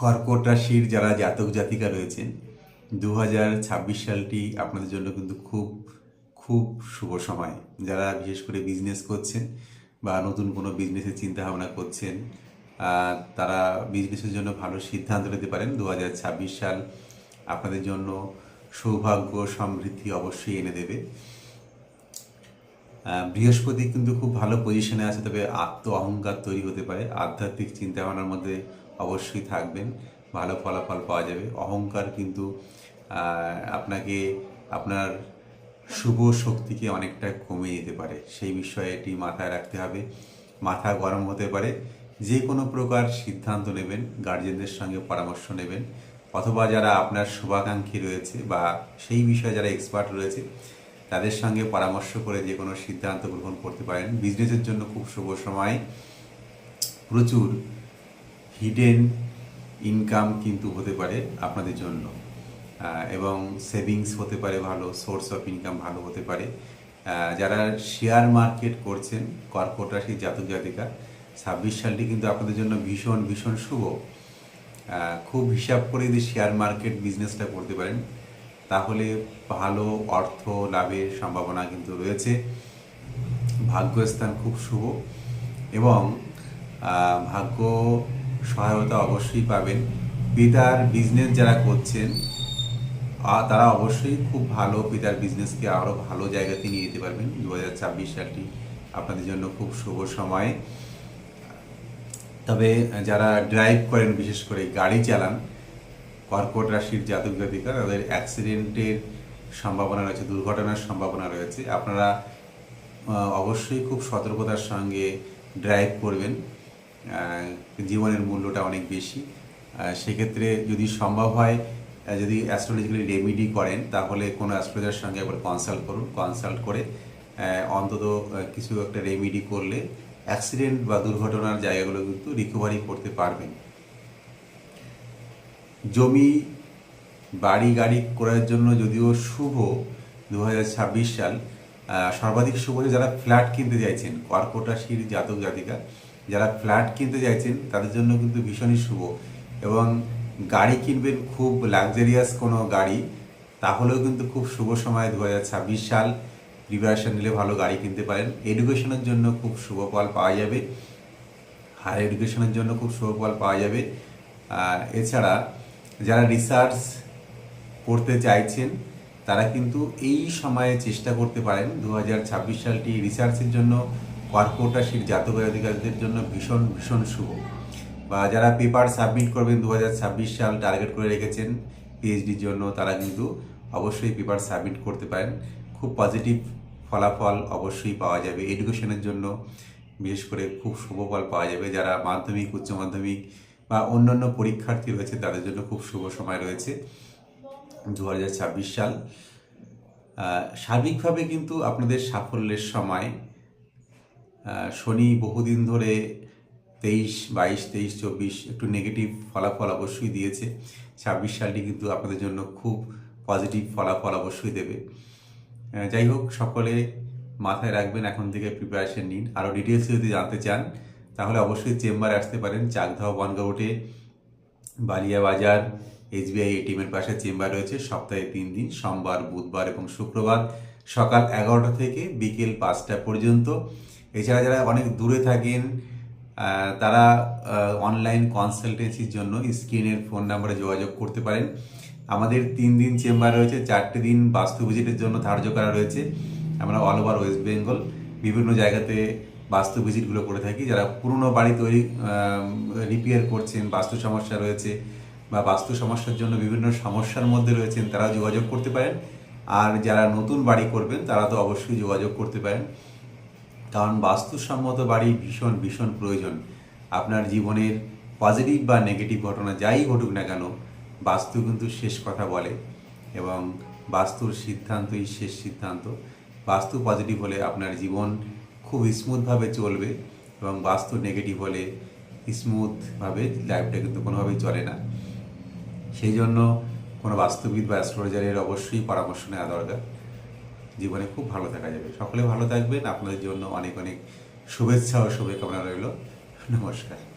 কর্কট রাশির যারা জাতক জাতিকা রয়েছেন দু হাজার ছাব্বিশ সালটি আপনাদের জন্য কিন্তু খুব খুব শুভ সময়। যারা বিশেষ করে বিজনেস করছেন বা নতুন কোনো বিজনেসের চিন্তা ভাবনা করছেন তারা বিজনেসের জন্য ভালো সিদ্ধান্ত নিতে পারেন। দু হাজার ছাব্বিশ সাল আপনাদের জন্য সৌভাগ্য সমৃদ্ধি অবশ্যই এনে দেবে। বৃহস্পতি কিন্তু খুব ভালো পজিশনে আছে, তবে আত্ম অহংকার তৈরি হতে পারে। আধ্যাত্মিক চিন্তা ভাবনার মধ্যে অবশ্যই থাকবেন, ভালো ফলাফল পাওয়া যাবে। অহংকার কিন্তু আপনাকে, আপনার শুভ শক্তিকে অনেকটা কমে যেতে পারে। সেই বিষয়ে এটি মাথায় রাখতে হবে। মাথা গরম হতে পারে। যে কোনো প্রকার সিদ্ধান্ত নেবেন গার্জেনদের সঙ্গে পরামর্শ নেবেন, অথবা যারা আপনার শুভাকাঙ্ক্ষী রয়েছে বা সেই বিষয়ে যারা এক্সপার্ট রয়েছে, তাদের সঙ্গে পরামর্শ করে যে কোনো সিদ্ধান্ত গ্রহণ করতে পারেন। বিজনেসের জন্য খুব শুভ সময়। প্রচুর হিডেন ইনকাম কিন্তু হতে পারে আপনাদের জন্য। এবং সেভিংস হতে পারে ভালো সোর্স অফ ইনকাম ভালো হতে পারে। যারা শেয়ার মার্কেট করছেন কর্কট রাশির জাতক জাতিকা, ছাব্বিশ সালটি কিন্তু আপনাদের জন্য ভীষণ ভীষণ শুভ। খুব হিসাব করে যদি শেয়ার মার্কেট বিজনেসটা করতে পারেন, তাহলে ভালো অর্থ লাভের সম্ভাবনা কিন্তু রয়েছে। ভাগ্যস্থান খুব শুভ এবং ভাগ্য সহায়তা অবশ্যই পাবেন। পিতার বিজনেস যারা করছেন তারা অবশ্যই খুব ভালো পিতার বিজনেসকে আরও ভালো জায়গাতে নিয়ে যেতে পারবেন। দু হাজার ছাব্বিশ সালটি আপনাদের জন্য খুব শুভ সময়। তবে যারা ড্রাইভ করেন, বিশেষ করে গাড়ি চালান, কর্কট রাশির জাতক জাতিকা তাদের অ্যাক্সিডেন্টের সম্ভাবনা রয়েছে, দুর্ঘটনার সম্ভাবনা রয়েছে। আপনারা অবশ্যই খুব সতর্কতার সঙ্গে ড্রাইভ করবেন। জীবনের মূল্যটা অনেক বেশি। সেক্ষেত্রে যদি সম্ভব হয় যদি অ্যাস্ট্রোলজিক্যালি রেমিডি করেন, তাহলে কোনো অ্যাস্ট্রোলজার সঙ্গে একবার কনসাল্ট করুন। কনসাল্ট করে অন্তত কিছু একটা রেমিডি করলে অ্যাক্সিডেন্ট বা দুর্ঘটনার জায়গাগুলো কিন্তু রিকভারি করতে পারবেন। জমি, বাড়ি, গাড়ি করার জন্য যদিও শুভ দু হাজার ছাব্বিশ সাল সর্বাধিক শুভ যারা ফ্ল্যাট কিনতে চাইছেন, কর্কট রাশির জাতক জাতিকা যারা ফ্ল্যাট কিনতে চাইছেন, তাদের জন্য কিন্তু ভীষণই শুভ। এবং গাড়ি কিনবেন খুব লাক্সারিয়াস কোনো গাড়ি, তাহলেও কিন্তু খুব শুভ সময় দু হাজার ছাব্বিশ সাল প্রিপারেশন নিলে ভালো গাড়ি কিনতে পারেন। এডুকেশনের জন্য খুব শুভ ফল পাওয়া যাবে। হায়ার এডুকেশনের জন্য খুব শুভ ফল পাওয়া যাবে। এছাড়া যারা রিসার্চ করতে চাইছেন, তারা কিন্তু এই সময়ে চেষ্টা করতে পারেন। দু হাজার ছাব্বিশ সালটি রিসার্চের জন্য কর্কট রাশির জাতক অধিকারীদের জন্য ভীষণ ভীষণ শুভ। বা যারা পেপার সাবমিট করবেন দু হাজার ছাব্বিশ সাল টার্গেট করে রেখেছেন পিএইচডির জন্য, তারা কিন্তু অবশ্যই পেপার সাবমিট করতে পারেন। খুব পজিটিভ ফলাফল অবশ্যই পাওয়া যাবে এডুকেশনের জন্য। বিশেষ করে খুব শুভ ফল পাওয়া যাবে। যারা মাধ্যমিক, উচ্চ মাধ্যমিক বা অন্যান্য পরীক্ষার্থী রয়েছে, তাদের জন্য খুব শুভ সময় রয়েছে দু হাজার ছাব্বিশ সাল। সার্বিকভাবে কিন্তু আপনাদের সাফল্যের সময় শনি বহুদিন ধরে তেইশ, বাইশ, তেইশ, চব্বিশ একটু নেগেটিভ ফলাফল অবশ্যই দিয়েছে। ছাব্বিশ সালটি কিন্তু আপনাদের জন্য খুব পজিটিভ ফলাফল অবশ্যই দেবে। যাই হোক, সকলে মাথায় রাখবেন, এখন থেকে প্রিপারেশন নিন। আরও ডিটেলস যদি জানতে চান, তাহলে অবশ্যই চেম্বারে আসতে পারেন। চাকধাও বনগাঁওটে বালিয়া বাজার এসবিআই এটিএমের পাশে চেম্বার রয়েছে। সপ্তাহে তিন দিন, সোমবার, বুধবার এবং শুক্রবার সকাল এগারোটা থেকে বিকেল পাঁচটা পর্যন্ত। এছাড়া যারা অনেক দূরে থাকেন তারা অনলাইন কনসালটেন্সির জন্য স্ক্রিনের ফোন নাম্বারে যোগাযোগ করতে পারেন। আমাদের তিন দিন চেম্বার রয়েছে, চারটে দিন বাস্তু ভিজিটের জন্য ধার্য করা রয়েছে। আমরা অল ওভার ওয়েস্ট বেঙ্গল বিভিন্ন জায়গাতে বাস্তু ভিজিটগুলো করে থাকি। যারা পুরনো বাড়ি তৈরি রিপেয়ার করছেন, বাস্তু সমস্যা রয়েছে বা বাস্তু সমস্যার জন্য বিভিন্ন সমস্যার মধ্যে রয়েছেন তারা যোগাযোগ করতে পারেন। আর যারা নতুন বাড়ি করবেন, তারা তো অবশ্যই যোগাযোগ করতে পারেন। কারণ বাস্তুসম্মত বাড়ি ভীষণ ভীষণ প্রয়োজন। আপনার জীবনের পজিটিভ বা নেগেটিভ ঘটনা যাই ঘটুক না কেন, বাস্তু কিন্তু শেষ কথা বলে এবং বাস্তুর সিদ্ধান্তই শেষ সিদ্ধান্ত। বাস্তু পজিটিভ হলে আপনার জীবন খুব স্মুথভাবে চলবে এবং বাস্তু নেগেটিভ হলে স্মুথভাবে লাইফটা কিন্তু কোনোভাবেই চলে না। সেই জন্য কোনো বাস্তুবিদ বা অ্যাস্ট্রোলজারের অবশ্যই পরামর্শ নেওয়া দরকার। জীবনে খুব ভালো থাকা যাবে। সকলে ভালো থাকবেন। আপনাদের জন্য অনেক অনেক শুভেচ্ছা ও শুভকামনা রইল। নমস্কার।